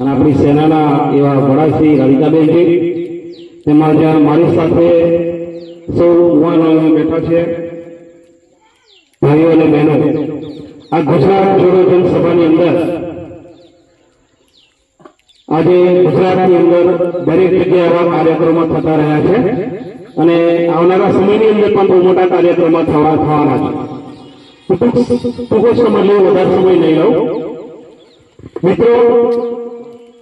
અને આપણી સેનાના એવા વડા શ્રી હરિતાબેનજી તેમાં જ્યાં મારી સાથે સૌ યુવાનો બેઠા છે. ભાઈઓ અને બહેનો, આ ગુજરાત જોડો જનસભાની અંદર, આજે ગુજરાતની અંદર દરેક જગ્યાએ આવા કાર્યક્રમો થતા રહ્યા છે અને આવનારા સમયની અંદર પણ બહુ મોટા કાર્યક્રમો થવા થવાના છે. ટૂંકો સમય લઉં વધારે સમય નહીં લઉં. મિત્રો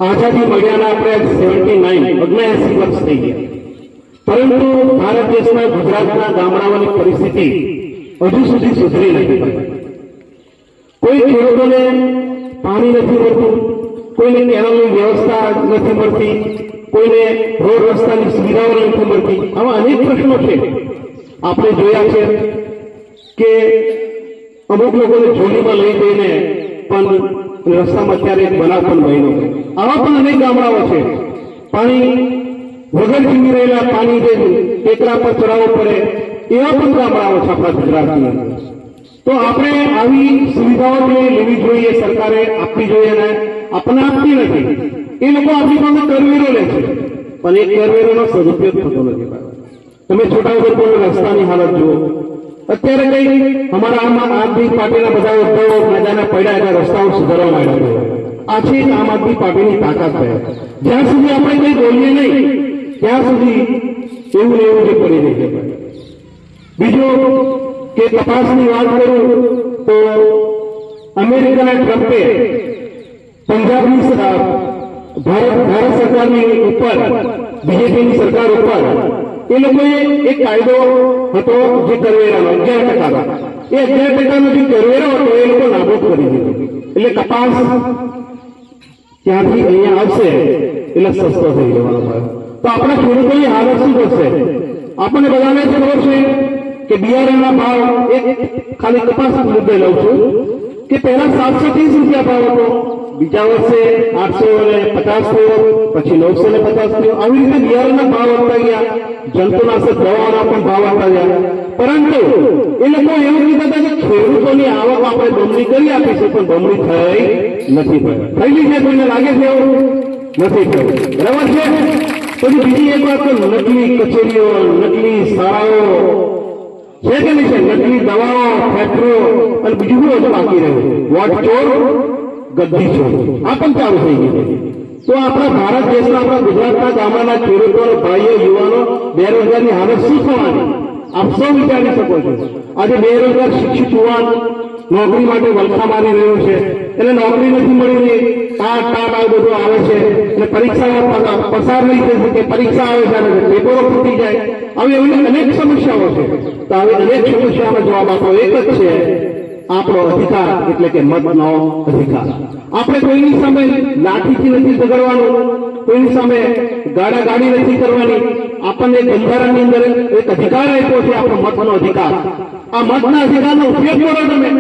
આઝાદી મળ્યાના આપણે સેવન્ટી નાઇન ઓગણસી વર્ષ થઈ ગયા. પરંતુ ભારત દેશના ગુજરાતના ગામડાઓની પરિસ્થિતિ હજુ સુધી સુધરી નથી કોઈ ખેડૂતોને પાણી નથી મળતું, કોઈને કેનાલની વ્યવસ્થા નથી મળતી, કોઈને રોડ રસ્તાની સુવિધાઓ નથી મળતી. આવા અનેક પ્રશ્નો છે. આપણે જોયા છે કે અમુક લોકોને જોડીમાં લઈ જઈને પણ રસ્તામાં અત્યારે એક બનાવ પણ બન્યો આવા પણ અનેક ગામડાઓ છે. પાણી વગર જીવી રહેલા પાણી જે ટેકરા પર ચડાવવું પડે, એવા પણ ગામડાઓ છે આપણા ગુજરાતની. તો આપણે આવી સુવિધાઓ જે લેવી જોઈએ, સરકારે આપવી જોઈએ ને આપણને આપતી નથી. એ લોકો આપણી પાસે કરવેરો લે છે. પણ એ કરવેરોનો સદુપયોગ થતો નથી. તમે છોટાઉદેપુરના રસ્તાની હાલત જુઓ. અત્યારે કઈ અમારા આમ આદમી પાર્ટીના બધા ઉદ્યોગો પ્રજાના પડ્યા રસ્તાઓ સુધારવા માંડ્યા આ છે એક આમ આદમી પાર્ટીની તાકાત છે. જ્યાં સુધી આપણે કઈ બોલીએ નહીં, ત્યાં સુધી એવું ને એવું જ પડી રહી છે. બીજું કે તપાસની વાત કરું તો અમેરિકાના ટ્રમ્પે પંજાબની સ- ભારત ભારત સરકારની ઉપર, બીજેપીની સરકાર ઉપર, એ લોકોએ એક કાયદો હતો જે કરવેરાનો અગિયાર ટકાનો એ અગિયાર ટકાનો જે કરવેરો હતો, એ લોકો નાબૂદ કરી દીધો. એટલે કપાસ ત્યાંથી અહીંયા આવશે, એટલે સસ્તો થઈ જવાનો ભાવ તો આપણા ખેડૂતોની હાલત શું કરશે આપણને બધાને ખબર છે કે બિયારણના ભાવ, એક ખાલી કપાસ મુદ્દે લઉં છું. કે પહેલા સાતસો ત્રીસ રૂપિયા ભાવ હતો, બીજા વર્ષે આઠસો ને પચાસ થયો, પછી નવસો ને પચાસ થયો. આવી રીતે બિયારણના ભાવ આપતા ગયા, જંતુનાશક દવાઓના પણ ભાવ આપતા ગયા. પરંતુ એ લોકો એવું કીધું હતા કે ખેડૂતોની આવક આપણે બમણી કરી આપીશું, પણ બમણી થઈ નથી થયેલી છે તમને લાગે છે એવું? નથી થયું બરાબર છે? પછી બીજી એક વાત નકલી કચેરીઓ, નકલી શાળાઓ, છે કે નહીં છે? નકલી દવાઓ, ફેક્ટરીઓ, અને બીજું શું હજુ બાકી રહ્યું? વોટ ચોર ગદ્દી ચોર. આ પણ ચાલુ થઈ ગયું. તો આપણા ભારત દેશના, આપણા ગુજરાતના ગામડાના ખેડૂતો ભાઈઓ, યુવાનો, બેરોજગારની હાલત શું થવાની? આપ સૌ વિચારી શકો છો. આજે બેરોજગાર શિક્ષિત યુવાન નોકરી માટે વલખા મારી રહ્યો છે. એટલે નોકરી નથી મળી રહી ટાટ ટાટ આ બધું આવે છે. અને પરીક્ષામાં પસાર નહીં થઈ શકે, પરીક્ષા આવે અને પેપરો ફૂટી જાય. આવી એવી અનેક સમસ્યાઓ છે. તો આવી અનેક સમસ્યાનો જવાબ આપો. એક જ છે આપણો અધિકાર, એટલે કે મતનો અધિકાર. આપણે કોઈની સામે લાઠીથી નથી ઝઘડવાનું, કોઈની સામે ગાડા ગાડી નથી કરવાની. આપણને બંધારણની અંદર એક અધિકાર આપ્યો છે, આપણો મતનો અધિકાર. આ મતના અધિકારનો ઉપયોગ કરો તમે.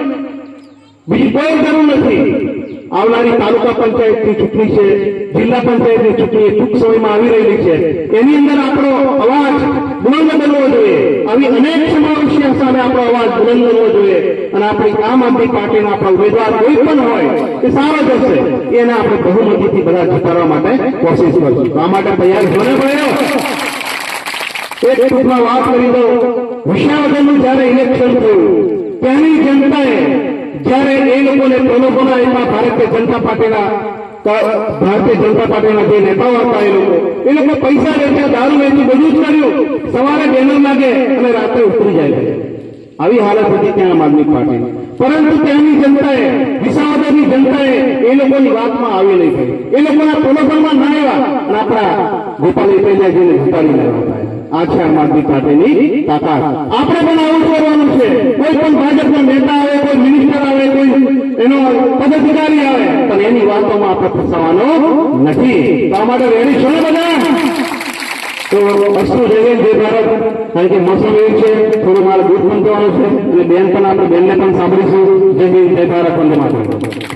બીજી કોઈ જરૂર નથી. આવનારી તાલુકા પંચાયતની ચૂંટણી છે, જિલ્લા પંચાયતની ચૂંટણી ટૂંક સમયમાં આવી રહેલી છે. એની અંદર આપણો અવાજ બુલંદ બનવો જોઈએ. આવી અનેક સમસ્યા સામે આપણો અવાજ બુલંદ બનવો જોઈએ. અને આપણી આમ આદમી પાર્ટીના આપણા ઉમેદવાર કોઈ પણ હોય, એ સારો જ હશે. એને આપણે બહુમતીથી બધા જીતાડવા માટે કોશિશ કરશું. આ માટે તૈયાર છો ને ભાઈઓ? એક ટૂંકમાં વાત કરી દઉં વિશાળગઢનું જયારે ઇલેક્શન થયું ત્યાંની જનતાએ જ્યારે એ લોકોને પ્રલોભન આપ્યા ભારતીય જનતા પાર્ટીના ક- ભારતીય જનતા પાર્ટીના જે નેતાઓ હતા એ લોકો એ લોકો પૈસા વેચ્યા દારૂ વેચ્યું બધું જ કર્યું સવારે બેનર લાગે અને રાત્રે ઉતરી જાય છે આવી હાલત હતી ત્યાં આમ આદમી પાર્ટીની પરંતુ ત્યાંની જનતાએ વિસાવદરની જનતાએ એ લોકોની વાતમાં આવી નહીં થઈ એ લોકોના પ્રલોભનમાં ના આવ્યા અને આપણા ગોપાલી પહેલાજીને જીતાડી લાવ્યા આ છે આમ આદમી પાર્ટીની તાકાત. આપણે પણ આવું કરવાનું છે. કોઈ પણ ભાજપના નેતા આવે, કોઈ મિનિસ્ટર આવે, કોઈ એનો પદાધિકારી આવે, પણ એની વાતોમાં આપણે ફસાવાનો નથી. તો માટે રેડી છો બધા? તો વસ્તુ જય જય ભારત કારણ કે મોસમ એવું છે, થોડું મારે દૂધ પણ જવાનું છે. અને બેન પણ આપણે, બેનને પણ સાંભળીશું. જે ભારત, વંદે માતરમ.